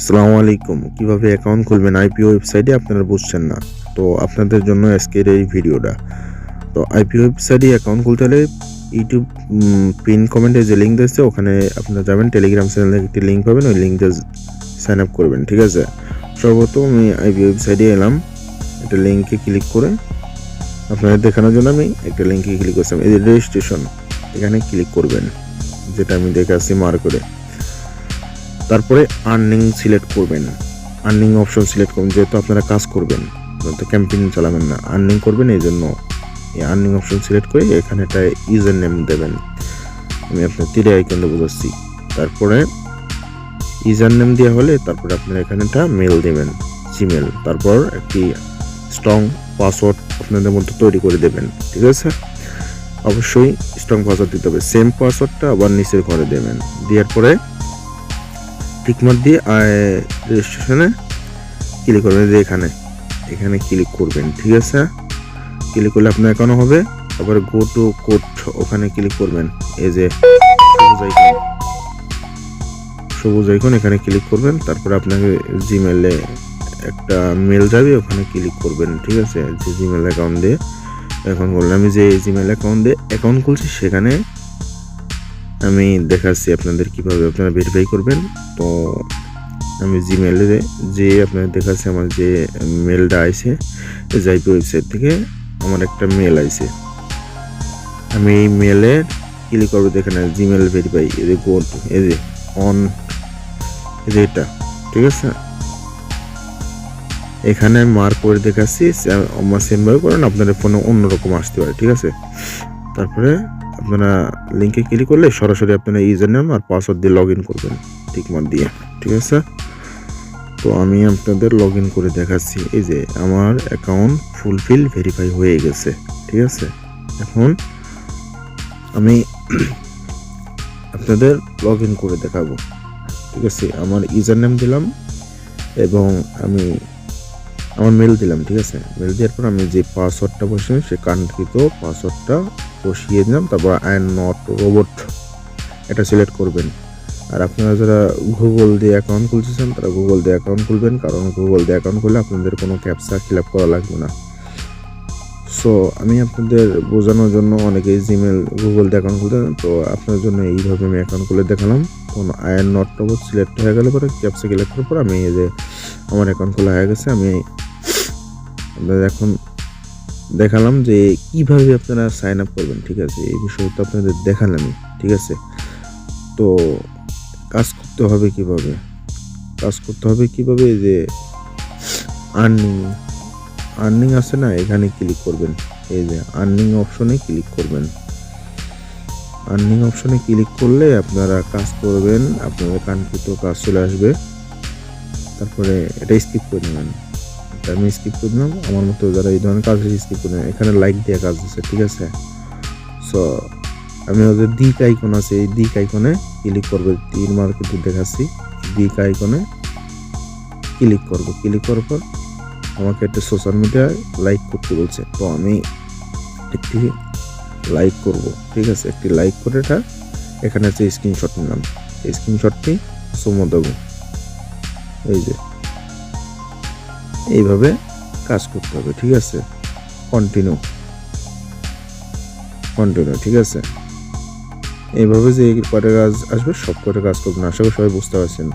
আসসালামু আলাইকুম। কীভাবে অ্যাকাউন্ট খুলবেন? আইপিও ওয়েবসাইটে আপনারা বুঝছেন না। তো আপনাদের জন্য আজকের এই ভিডিওটা। তো আইপিও ওয়েবসাইটে অ্যাকাউন্ট খুলতে হলে ইউটিউব পিন কমেন্টে যে লিঙ্ক দিয়েছে, ওখানে আপনারা যাবেন। টেলিগ্রাম চ্যানেলে একটি লিঙ্ক পাবেন, ওই লিঙ্কটা সাইন আপ করবেন, ঠিক আছে? সর্বপ্রথম আমি আইপিও ওয়েবসাইটে এলাম। একটা লিঙ্কে ক্লিক করে আপনাদের দেখানোর জন্য আমি একটা লিঙ্কে ক্লিক করছিলাম এই রেজিস্ট্রেশন এখানে ক্লিক করবেন, যেটা আমি দেখাচ্ছি মার করে। তারপরে আর্নিং সিলেক্ট করবেন। আর্নিং অপশন সিলেক্ট করবেন, যেহেতু আপনারা কাজ করবেন। তো ক্যাম্পেইন চালাবেন না আর্নিং করবেন এই জন্য এই আর্নিং অপশন সিলেক্ট করে এখানে একটা ইউজার নেম দেবেন। আমি আপনার তীরে আইকনটা বোঝাচ্ছি। তারপরে ইউজার নেম দেওয়া হলে তারপরে আপনারা এখানে একটা মেল দেবেন জিমেল তারপর একটি স্ট্রং পাসওয়ার্ড আপনাদের মধ্যে তৈরি করে দেবেন, ঠিক আছে? অবশ্যই স্ট্রং পাসওয়ার্ড দিতে হবে। সেম পাসওয়ার্ডটা আবার নিচের ঘরে দেবেন। দেওয়ার পরে টিকমার্ক দিয়ে রেজিস্ট্রেশনে ক্লিক করবেন যে এখানে। এখানে ক্লিক করবেন, ঠিক আছে? ক্লিক করলে আপনার অ্যাকাউন্ট হবে। আবার গো টু কোড ওখানে ক্লিক করবেন। এই যে সবুজ আইকন সবুজ আইকন এখানে ক্লিক করবেন। তারপর আপনাকে জিমেলে একটা মেল যাবে, ওখানে ক্লিক করবেন, ঠিক আছে? যে জিমেল অ্যাকাউন্ট দিয়ে। এখন করলে আমি যে জিমেল অ্যাকাউন্ট দিয়ে অ্যাকাউন্ট খুলছি, সেখানে আমি দেখাচ্ছি আপনাদের কীভাবে আপনারা ভেরিফাই করবেন। তো আমি জিমেলে যে আপনাদের দেখাচ্ছি, আমার যে মেলটা আইছে জাইপি ওয়েবসাইট থেকে আমার একটা মেল আইছে। আমি এই মেলে ক্লিক করব, দেখেন জিমেল ভেরিফাই এই যে গোড যে অন এই যে এটা, ঠিক আছে? এখানে মার্ক করে দেখাচ্ছি আমার সেমভাবে করেন, আপনাদের ফোনে অন্যরকম আসতে পারে, ঠিক আছে? তারপরে আপনারা লিঙ্কে ক্লিক করলে সরাসরি আপনারা ইউজার নেম আর পাসওয়ার্ড দিয়ে লগ ইন করবেন ঠিকমত দিয়ে, ঠিক আছে? তো আমি আপনাদের লগ ইন করে দেখাচ্ছি, এই যে আমার অ্যাকাউন্ট ফুলফিল ভেরিফাই হয়ে গেছে, ঠিক আছে? এখন আমি আপনাদের লগ ইন করে দেখাবো, ঠিক আছে? আমার ইউজার নেম দিলাম এবং আমি আমার মেল দিলাম, ঠিক আছে? মেল দেওয়ার পর আমি যে পাসওয়ার্ডটা বসে, সে কাঙ্ক্ষিত পাসওয়ার্ডটা বসিয়ে দিলাম, তারপর আই নট রোবট এটা সিলেক্ট করবেন। আর আপনারা যারা গুগল দিয়ে অ্যাকাউন্ট খুলতেছেন, তারা গুগল দিয়ে অ্যাকাউন্ট খুলবেন, কারণ গুগল দিয়ে অ্যাকাউন্ট খুললে আপনাদের কোনো ক্যাপসা ফিল আপ করা লাগবে না। সো আমি আপনাদের বোঝানোর জন্য অনেকেই জিমেল গুগল দিয়ে অ্যাকাউন্ট খুলতে তো আপনার জন্য এইভাবে আমি অ্যাকাউন্ট খুলে দেখালাম। তখন I'm not robot select হয়ে গেলে পরে ক্যাপসা সিলেক্ট করার পর আমি এই যে আমার অ্যাকাউন্ট খোলা হয়ে গেছে, আমি আপনাদের এখন দেখালাম যে কীভাবে আপনারা সাইন আপ করবেন, ঠিক আছে? এই বিষয়ে তো আপনাদের দেখালামই, ঠিক আছে? তো কাজ করতে হবে কীভাবে? কাজ করতে হবে কীভাবে? যে আর্নিং আর্নিং আছে না? এখানে ক্লিক করবেন। এই যে আর্নিং অপশনে ক্লিক করবেন। আর্নিং অপশনে ক্লিক করলে আপনারা কাজ করবেন, আপনাদের কাঙ্ক্ষিত কাজ চলে আসবে। তারপরে এটা স্কিপ করে নেবেন। আমি স্কিপ করে দিলাম আমার মতো যারা এই ধরনের কাজ স্কিপ করে এখানে লাইক দিয়ে কাজ আছে, ঠিক আছে? সো আমি ওদের দিক আইকন আছে, এই দিক আইকনে ক্লিক করব, তিন মার্কেটে দেখাচ্ছি। দিক আইকনে ক্লিক করব। ক্লিক করার পর আমাকে একটা সোশ্যাল মিডিয়ায় লাইক করতে বলছে। তো আমি একটি লাইক করব, ঠিক আছে? একটি লাইক করে এটা এখানে আছে স্ক্রিনশট নিলাম। স্ক্রিনশটটি সুমো দেবো। এই যে। এইভাবে কাজ করতে হবে, ঠিক আছে? কন্টিনিউ কন্টিনিউ ঠিক আছে? এইভাবে যে কটা কাজ আসবে, সব কটা কাজ করবেন, আশা করি সবাই বুঝতে পারছেন।